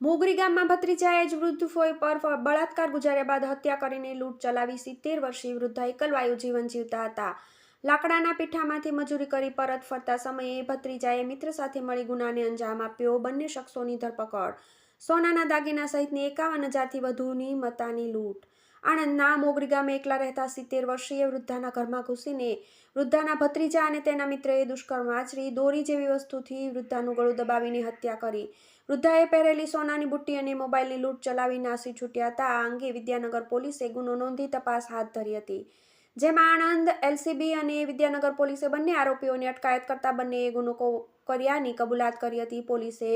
મોગરી ગામમાં ભત્રીજાએ જ વૃદ્ધ ફોય પર બળાત્કાર ગુજાર્યા બાદ હત્યા કરીને લૂંટ ચલાવી સિત્તેર વર્ષીય વૃદ્ધા એકલવાયુ જીવન જીવતા હતા. લાકડાના પીઠામાંથી મજૂરી કરી પરત ફરતા સમયે ભત્રીજાએ મિત્ર સાથે મળી ગુનાને અંજામ આપ્યો બંને શખ્સોની ધરપકડ. સોનાના દાગીના સહિતની એકાવન હજારથી વધુની મતાની લૂંટ. આણંદના મોગરી ગામે એકલા રહેતા સિત્તેર વર્ષીય વૃદ્ધાના ઘરમાં ઘૂસીને વૃદ્ધાના ભત્રીજા અને તેના મિત્રએ દુષ્કર્મ આચરી દોરી જેવી વસ્તુથી વૃદ્ધાનું ગળું દબાવીને હત્યા કરી. વૃદ્ધાએ પહેરેલી સોનાની બુટ્ટી અને મોબાઈલની લૂંટ ચલાવી નાસી છૂટ્યા હતા. આ અંગે વિદ્યાનગર પોલીસે ગુનો નોંધી તપાસ હાથ ધરી હતી. જેમાં આણંદ, એલસીબી અને વિદ્યાનગર પોલીસે બંને આરોપીઓની અટકાયત કરતા બંનેએ ગુનો કર્યાની કબૂલાત કરી હતી. પોલીસે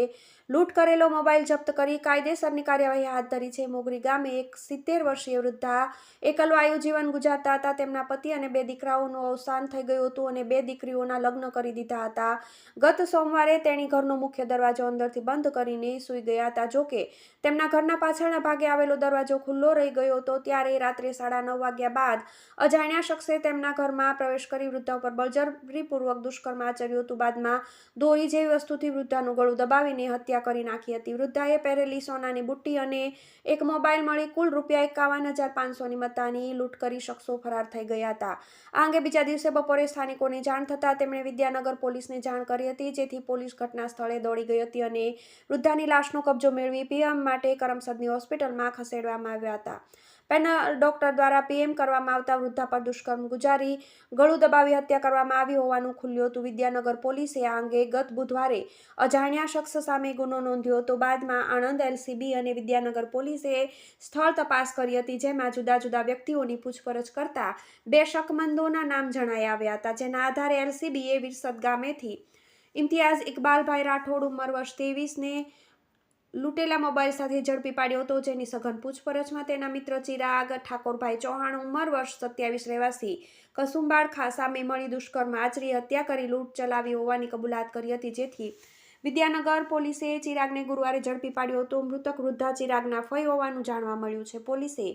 લૂંટ કરેલો મોબાઈલ જપ્ત કરી કાયદેસરની કાર્યવાહી હાથ ધરી છે. મોગરી ગામે એક સિત્તેર વર્ષીય વૃદ્ધા એકલવાયુ જીવન ગુજારતા હતા. તેમના પતિ અને બે દીકરાઓનું અવસાન થઈ ગયું હતું અને બે દીકરીઓના લગ્ન કરી દીધા હતા. ગત સોમવારે તેણી ઘરનો મુખ્ય દરવાજો અંદરથી બંધ કરીને સૂઈ ગયા હતા. જોકે તેમના ઘરના પાછળના ભાગે આવેલો દરવાજો ખુલ્લો રહી ગયો હતો. ત્યારે રાત્રે સાડા નવ વાગ્યા બાદ અજાણ્યા શખ્સે તેમના ઘરમાં પ્રવેશ કરી વૃદ્ધા ઉપર બળજબરીપૂર્વક દુષ્કર્મ આચર્યું હતું. બાદમાં દોરી જેવી વસ્તુથી વૃદ્ધાનું ગળું દબાવીને હત્યા કરી નાખી હતી. વૃદ્ધાએ પહેરેલી સોનાની બુટ્ટી અને એક મોબાઈલ મળી કુલ રૂપિયા એકાવન હજાર પાંચસોની મત્તાની લૂંટ કરી શખ્સો ફરાર થઈ ગયા હતા. આ અંગે બીજા દિવસે બપોરે સ્થાનિકોને જાણ થતાં તેમણે વિદ્યાનગર પોલીસને જાણ કરી હતી, જેથી પોલીસ ઘટના સ્થળે દોડી ગઈ હતી અને વૃદ્ધાની લાશનો કબજો મેળવી પીએમ માટે કરમસદની હોસ્પિટલમાં ખસેડવામાં આવ્યા હતા. પેનલ ડોક્ટર દ્વારા પીએમ કરવામાં આવતા વૃદ્ધા પર દુષ્કર્મ ગુજારી, ગળું દબાવી હત્યા કરવામાં આવી હોવાનું ખુલ્યું હતું. વિદ્યાનગર પોલીસે આ અંગે ગત બુધવારે અજાણ્યા શખ્સ સામે ગુનો નોંધ્યો હતો. બાદમાં આણંદ એલસીબી અને વિદ્યાનગર પોલીસે સ્થળ તપાસ કરી હતી, જેમાં જુદા જુદા વ્યક્તિઓની પૂછપરછ કરતા બે શકમંદોના નામ જણાઈ આવ્યા હતા, જેના આધારે એલસીબીએ વિરસદ ગામેથી ઇમ્તિયાઝ ઇકબાલભાઈ રાઠોડ ઉંમર વર્ષ ત્રેવીસને લૂંટેલા મોબાઈલ સાથે ઝડપી પાડ્યો હતો, જેની સઘન પૂછપરછમાં તેના મિત્ર ચિરાગ ઠાકોરભાઈ ચૌહાણ ઉંમર વર્ષ સત્યાવીસ રહેવાસી કસુંબાળ ખા સામે મળી દુષ્કર્મ આચરી હત્યા કરી લૂંટ ચલાવી હોવાની કબૂલાત કરી હતી, જેથી વિદ્યાનગર પોલીસે ચિરાગને ગુરુવારે ઝડપી પાડ્યો હતો. મૃતક વૃદ્ધા ચિરાગના ફઈ હોવાનું જાણવા મળ્યું છે. પોલીસે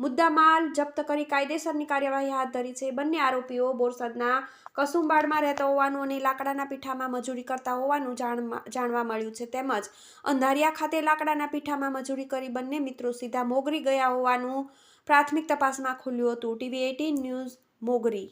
મુદ્દામાલ જપ્ત કરી કાયદેસરની કાર્યવાહી હાથ ધરી છે. બંને આરોપીઓ બોરસદના કસુંબાડમાં રહેતા હોવાનું અને લાકડાના પીઠામાં મજૂરી કરતા હોવાનું જાણવા મળ્યું છે. તેમજ અંધારિયા ખાતે લાકડાના પીઠામાં મજૂરી કરી બંને મિત્રો સીધા મોગરી ગયા હોવાનું પ્રાથમિક તપાસમાં ખુલ્યું હતું. ટીવી એટીન ન્યૂઝ મોગરી